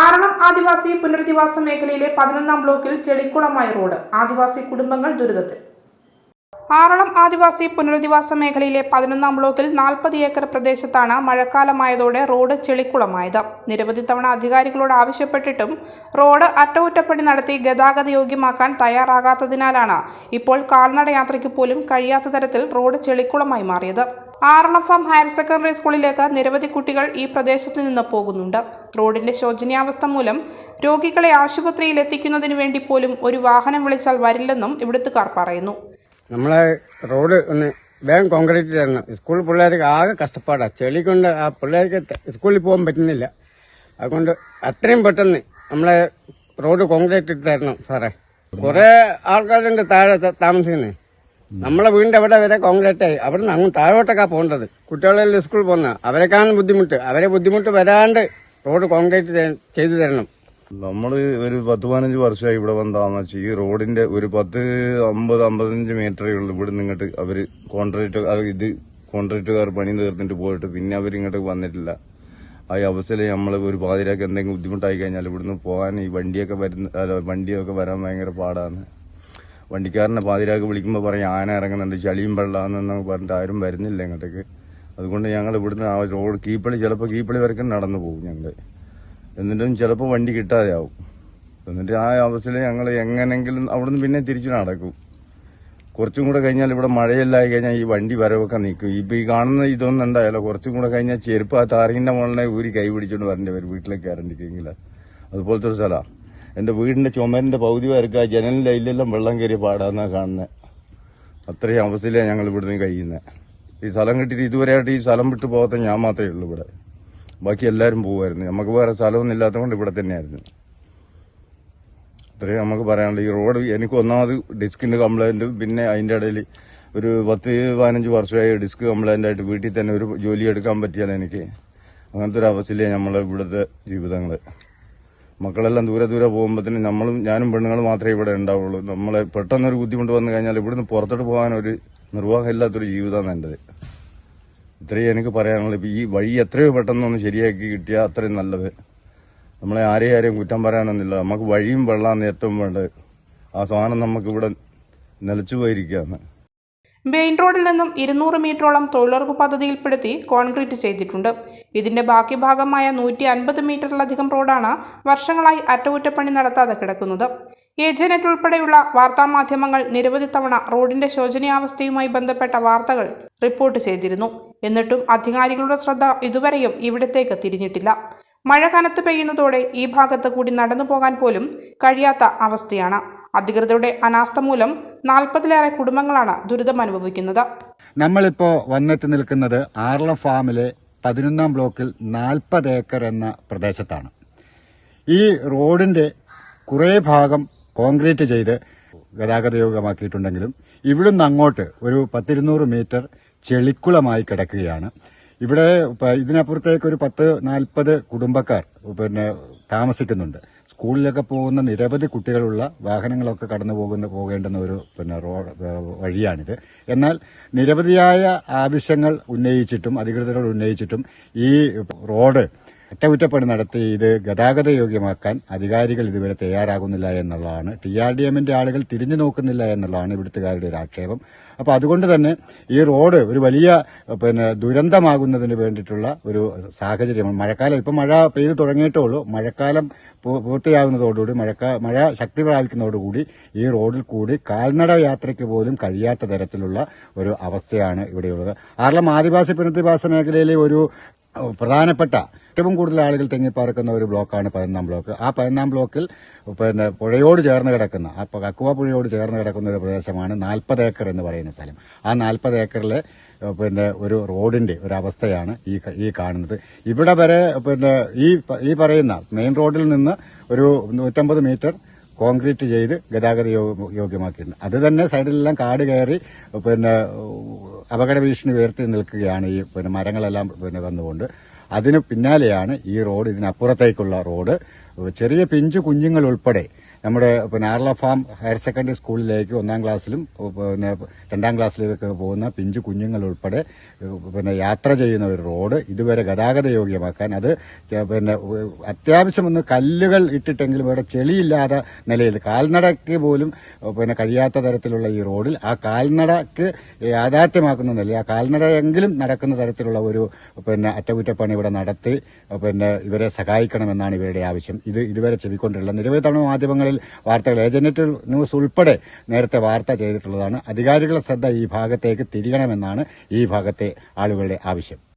ആറളം ആദിവാസി പുനരധിവാസ മേഖലയിലെ പതിനൊന്നാം ബ്ലോക്കിൽ ചെളിക്കുളമായ റോഡ്. ആദിവാസി കുടുംബങ്ങൾ ദുരിതത്തിൽ. ആറളം ആദിവാസി പുനരധിവാസ മേഖലയിലെ പതിനൊന്നാം ബ്ലോക്കിൽ നാൽപ്പത് ഏക്കർ പ്രദേശത്താണ് മഴക്കാലമായതോടെ റോഡ് ചെളിക്കുളമായത്. നിരവധി തവണ അധികാരികളോട് ആവശ്യപ്പെട്ടിട്ടും റോഡ് അറ്റകുറ്റപ്പണി നടത്തി ഗതാഗത യോഗ്യമാക്കാൻ തയ്യാറാകാത്തതിനാലാണ് ഇപ്പോൾ കാൽനട യാത്രയ്ക്ക് പോലും കഴിയാത്ത തരത്തിൽ റോഡ് ചെളിക്കുളമായി മാറിയത്. ആറളം ഫാം ഹയർ സെക്കൻഡറി സ്കൂളിലേക്ക് നിരവധി കുട്ടികൾ ഈ പ്രദേശത്ത് നിന്ന് പോകുന്നുണ്ട്. റോഡിന്റെ ശോചനീയാവസ്ഥ മൂലം രോഗികളെ ആശുപത്രിയിൽ എത്തിക്കുന്നതിന് വേണ്ടി പോലും ഒരു വാഹനം വിളിച്ചാൽ വരില്ലെന്നും ഇവിടുത്തുകാർ പറയുന്നു. നമ്മളെ റോഡ് ഒന്ന് വേഗം കോൺക്രീറ്റ് തരണം സ്കൂൾ പിള്ളേർക്ക് ആകെ കഷ്ടപ്പാടാണ് ചെളി കൊണ്ട് ആ പിള്ളേർക്ക് സ്കൂളിൽ പോകാൻ പറ്റുന്നില്ല. അതുകൊണ്ട് അത്രയും പെട്ടെന്ന് നമ്മളെ റോഡ് കോൺക്രീറ്റ് ഇട്ട് തരണം സാറേ. കുറെ ആൾക്കാരുണ്ട് താഴെ താമസിക്കുന്നത് നമ്മളെ വീടിന്റെ അവിടെ വരെ കോൺക്രീറ്റ് ആയി. അവിടെ നിന്ന് അങ്ങ് താഴോട്ടൊക്കെ പോകേണ്ടത്. കുട്ടികളെല്ലാം സ്കൂളിൽ പോകുന്ന. അവരെക്കാണ് ബുദ്ധിമുട്ട്. അവരെ ബുദ്ധിമുട്ട് വരാണ്ട് റോഡ് കോൺക്രീറ്റ് ചെയ്തു തരണം. നമ്മൾ ഒരു പത്ത് പതിനഞ്ച് വർഷമായി ഇവിടെ വന്ന് താമസിച്ച്. ഈ റോഡിന്റെ ഒരു പത്ത് അമ്പത് അമ്പത്തഞ്ച് മീറ്ററേ ഉള്ളൂ ഇവിടെ നിന്നിട്ട് അവർ കോൺട്രാക്ട് ഇത് കോൺട്രാക്റ്റുകാർ പണി തീർന്നിട്ട് പോയിട്ട് പിന്നെ അവർ ഇങ്ങോട്ട് വന്നിട്ടില്ല. ആ അവസ്ഥയിൽ നമ്മൾ ഒരു പാതിരാക്ക് എന്തെങ്കിലും ബുദ്ധിമുട്ടായി കഴിഞ്ഞാൽ ഇവിടുന്ന് പോകാൻ ഈ വണ്ടിയൊക്കെ വരുന്ന വണ്ടിയൊക്കെ വരാൻ ഭയങ്കര പാടാണ്. വണ്ടിക്കാരനെ പാതിരാക്ക് വിളിക്കുമ്പോൾ പറയും ആന ഇറങ്ങുന്നുണ്ട് ചളിയും വെള്ളമാണെന്നൊക്കെ പറഞ്ഞിട്ട് ആരും വരുന്നില്ല ഇങ്ങോട്ടേക്ക്. അതുകൊണ്ട് ഞങ്ങൾ ഇവിടുന്ന് ആ റോഡ് കീപ്പളി ചിലപ്പോൾ കീപ്പളി വരയ്ക്കും നടന്നു പോകും ഞങ്ങൾ എന്നിട്ടും ചിലപ്പോൾ വണ്ടി കിട്ടാതെയാവും. എന്നിട്ട് ആ അവസ്ഥയിൽ ഞങ്ങൾ എങ്ങനെങ്കിലും അവിടുന്ന് പിന്നെ തിരിച്ചു നടക്കും. കുറച്ചും കൂടെ കഴിഞ്ഞാൽ ഇവിടെ മഴയെല്ലാം കഴിഞ്ഞാൽ ഈ വണ്ടി വരവൊക്കെ നിൽക്കും. ഇപ്പം ഈ കാണുന്ന ഇതൊന്നും ഉണ്ടായാലോ കുറച്ചും കൂടെ കഴിഞ്ഞാൽ ചെരുപ്പ് ആ താറിന്റെ മുകളിലെ ഊരി കൈ പിടിച്ചുകൊണ്ട് വരേണ്ടി വരും വീട്ടിലേക്ക് കയറണ്ടിക്കെങ്കിൽ അതുപോലത്തെ ഒരു സ്ഥലമാണ് എന്റെ വീടിന്റെ ചുമരിന്റെ പകുതി വരക്ക ജനലിന്റെ അതിലെല്ലാം വെള്ളം കയറി പാടാന്നാണ് കാണുന്നത് അത്രയും അവസ്ഥയിലാണ് ഞങ്ങൾ ഇവിടുന്ന് കഴിയുന്നത് ഈ സ്ഥലം കിട്ടിയിട്ട് ഇതുവരെയായിട്ട് ഈ സ്ഥലം വിട്ടു പോകാത്ത ഞാൻ മാത്രമേ ഉള്ളൂ ഇവിടെ. ബാക്കി എല്ലാവരും പോകുമായിരുന്നു നമുക്ക് വേറെ സ്ഥലമൊന്നും ഇല്ലാത്തതുകൊണ്ട് ഇവിടെ തന്നെയായിരുന്നു. അത്രയും നമുക്ക് പറയാനുള്ളത് ഈ റോഡ് എനിക്ക് ഒന്നാമത് ഡിസ്കിന്റെ കംപ്ലൈന്റ് പിന്നെ അതിന്റെ ഇടയിൽ ഒരു പത്ത് പതിനഞ്ച് വർഷമായി ഡിസ്ക് കംപ്ലൈന്റ് ആയിട്ട് വീട്ടിൽ തന്നെ ഒരു ജോലി എടുക്കാൻ പറ്റിയാൽ എനിക്ക്. അങ്ങനത്തെ ഒരു അവസ്ഥയിലാണ് നമ്മളെ ഇവിടുത്തെ ജീവിതങ്ങൾ മക്കളെല്ലാം ദൂരെ ദൂരെ പോകുമ്പോഴത്തേന് നമ്മളും ഞാനും പെണ്ണുങ്ങളും മാത്രമേ ഇവിടെ ഉണ്ടാവുള്ളൂ. നമ്മളെ പെട്ടെന്നൊരു ബുദ്ധിമുട്ട് വന്നു കഴിഞ്ഞാൽ ഇവിടുന്ന് പുറത്തോട്ട് പോകാൻ ഒരു നിർവാഹമില്ലാത്തൊരു ജീവിതമാണ് എന്റെത്. ഇത്രയും എനിക്ക് പറയാനുള്ളത് ഈ വഴി എത്രയോ പെട്ടെന്നൊന്ന് ശരിയാക്കി കിട്ടിയാൽ അത്രയും നല്ലത്. നമ്മളെ ആരെയും ആരെയും കുറ്റം പറയാനൊന്നുമില്ല. നമുക്ക് വഴിയും വെള്ളമാണ് ഏറ്റവും വേണ്ടത് ആ സാധനം നമുക്കിവിടെ നിലച്ചു പോയിരിക്കുകയാണ്. മെയിൻ റോഡിൽ നിന്നും ഇരുന്നൂറ് മീറ്ററോളം തൊഴിലുറപ്പ് പദ്ധതിയിൽപ്പെടുത്തി കോൺക്രീറ്റ് ചെയ്തിട്ടുണ്ട്. ഇതിന്റെ ബാക്കി ഭാഗമായ നൂറ്റി അൻപത് മീറ്ററിലധികം റോഡാണ് വർഷങ്ങളായി അറ്റകുറ്റപ്പണി നടത്താതെ കിടക്കുന്നത്. ഏജനറ്റ് ഉൾപ്പെടെയുള്ള വാർത്താമാധ്യമങ്ങൾ നിരവധി തവണ റോഡിന്റെ ശോചനീയാവസ്ഥയുമായി ബന്ധപ്പെട്ട വാർത്തകൾ റിപ്പോർട്ട് ചെയ്തിരുന്നു. എന്നിട്ടും അധികാരികളുടെ ശ്രദ്ധ ഇതുവരെയും ഇവിടത്തേക്ക് തിരിഞ്ഞിട്ടില്ല. മഴ കനത്ത് പെയ്യുന്നതോടെ ഈ ഭാഗത്ത് കൂടി നടന്നു പോകാൻ പോലും കഴിയാത്ത അവസ്ഥയാണ്. അധികൃതരുടെ അനാസ്ഥ മൂലം നാൽപ്പതിലേറെ കുടുംബങ്ങളാണ് ദുരിതം അനുഭവിക്കുന്നത്. നമ്മളിപ്പോ വന്നെത്തി നിൽക്കുന്നത് ആർളം ഫാമിലെ പതിനൊന്നാം ബ്ലോക്കിൽ നാൽപ്പത് ഏക്കർ എന്ന പ്രദേശത്താണ്. ഈ റോഡിന്റെ കുറേ ഭാഗം കോൺക്രീറ്റ് ചെയ്ത് ഗതാഗത യോഗ്യമാക്കിയിട്ടുണ്ടെങ്കിലും ഇവിടുന്ന് അങ്ങോട്ട് ഒരു പത്തിരുന്നൂറ് മീറ്റർ ചെളിക്കുളമായി കിടക്കുകയാണ്. ഇവിടെ ഇതിനപ്പുറത്തേക്ക് ഒരു പത്ത് നാൽപ്പത് കുടുംബക്കാർ പിന്നെ താമസിക്കുന്നുണ്ട്. സ്കൂളിലൊക്കെ പോകുന്ന നിരവധി കുട്ടികളുള്ള വാഹനങ്ങളൊക്കെ കടന്നു പോകുന്ന പോകേണ്ടുന്ന ഒരു പിന്നെ റോഡ് വഴിയാണിത്. എന്നാൽ നിരവധിയായ ആവശ്യങ്ങൾ ഉന്നയിച്ചിട്ടും അധികൃതരോട് ഉന്നയിച്ചിട്ടും ഈ റോഡ് അറ്റകുറ്റപ്പണി നടത്തി ഇത് ഗതാഗത യോഗ്യമാക്കാൻ അധികാരികൾ ഇതുവരെ തയ്യാറാകുന്നില്ല എന്നുള്ളതാണ്. ടി ആർ ഡി എമ്മിന്റെ ആളുകൾ തിരിഞ്ഞു നോക്കുന്നില്ല എന്നുള്ളതാണ് ഇവിടുത്തുകാരുടെ ഒരു ആക്ഷേപം. അപ്പോൾ അതുകൊണ്ട് തന്നെ ഈ റോഡ് ഒരു വലിയ പിന്നെ ദുരന്തമാകുന്നതിന് വേണ്ടിയിട്ടുള്ള ഒരു സാഹചര്യമാണ് മഴക്കാലം ഇപ്പം മഴ പെയ്തു തുടങ്ങിയിട്ടേ ഉള്ളൂ. മഴക്കാലം പൂർത്തിയാകുന്നതോടുകൂടി മഴക്കാ മഴ ശക്തി പ്രാപിക്കുന്നതോടുകൂടി ഈ റോഡിൽ കൂടി കാൽനട യാത്രയ്ക്ക് പോലും കഴിയാത്ത തരത്തിലുള്ള ഒരു അവസ്ഥയാണ് ഇവിടെയുള്ളത്. ആറളം ആദിവാസി പുനരധിവാസ മേഖലയിലെ ഒരു പ്രധാനപ്പെട്ട ഏറ്റവും കൂടുതൽ ആളുകൾ തെങ്ങിപ്പാർക്കുന്ന ഒരു ബ്ലോക്കാണ് പതിനൊന്നാം ബ്ലോക്ക്. ആ പതിനൊന്നാം ബ്ലോക്കിൽ പിന്നെ പുഴയോട് ചേർന്ന് കിടക്കുന്ന ആ കക്കുവ പുഴയോട് ചേർന്ന് കിടക്കുന്ന ഒരു പ്രദേശമാണ് നാൽപ്പത് ഏക്കർ എന്ന് പറയുന്ന സ്ഥലം. ആ നാൽപ്പത് ഏക്കറിൽ പിന്നെ ഒരു റോഡിന്റെ ഒരു അവസ്ഥയാണ് ഈ ഈ കാണുന്നത്. ഇവിടെ വരെ പിന്നെ ഈ ഈ പറയുന്ന മെയിൻ റോഡിൽ നിന്ന് ഒരു നൂറ്റമ്പത് മീറ്റർ കോൺക്രീറ്റ് ചെയ്ത് ഗതാഗത യോഗ്യമാക്കിയിട്ടുണ്ട്. അത് തന്നെ സൈഡിലെല്ലാം കാട് കയറി പിന്നെ അപകട ഭീഷണി ഉയർത്തി നിൽക്കുകയാണ് ഈ പിന്നെ മരങ്ങളെല്ലാം പിന്നെ വന്നുകൊണ്ട്. അതിന് പിന്നാലെയാണ് ഈ റോഡ് ഇതിനപ്പുറത്തേക്കുള്ള റോഡ്. ചെറിയ പിഞ്ചു കുഞ്ഞുങ്ങൾ ഉൾപ്പെടെ നമ്മുടെ പിന്നെ ആർല ഫാം ഹയർ സെക്കൻഡറി സ്കൂളിലേക്ക് ഒന്നാം ക്ലാസ്സിലും പിന്നെ രണ്ടാം ക്ലാസ്സിലേക്ക് പോകുന്ന പിഞ്ചു കുഞ്ഞുങ്ങൾ ഉൾപ്പെടെ പിന്നെ യാത്ര ചെയ്യുന്ന ഒരു റോഡ് ഇതുവരെ ഗതാഗത യോഗ്യമാക്കാൻ അത് പിന്നെ അത്യാവശ്യം ഒന്ന് കല്ലുകൾ ഇട്ടിട്ടെങ്കിലും ഇവിടെ ചെളിയില്ലാത്ത നിലയിൽ കാൽനടയ്ക്ക് പോലും പിന്നെ കഴിയാത്ത തരത്തിലുള്ള ഈ റോഡിൽ ആ കാൽനടക്ക് യാഥാർത്ഥ്യമാക്കുന്ന നിലയിൽ ആ കാൽനടയെങ്കിലും നടക്കുന്ന തരത്തിലുള്ള ഒരു പിന്നെ അറ്റകുറ്റപ്പണി ഇവിടെ നടത്തി പിന്നെ ഇവരെ സഹായിക്കണമെന്നാണ് ഇവരുടെ ആവശ്യം. ഇത് ഇതുവരെ ചെവിക്കൊണ്ടിട്ടുള്ള നിരവധി തവണ മാധ്യമങ്ങളിൽ വാർത്തകൾ ഏജന്റ് ന്യൂസ് ഉൾപ്പെടെ നേരത്തെ വാർത്ത ചെയ്തിട്ടുള്ളതാണ്. അധികാരികളുടെ ശ്രദ്ധ ഈ ഭാഗത്തേക്ക് തിരിയണമെന്നാണ് ഈ ഭാഗത്തെ ആളുകളുടെ ആവശ്യം.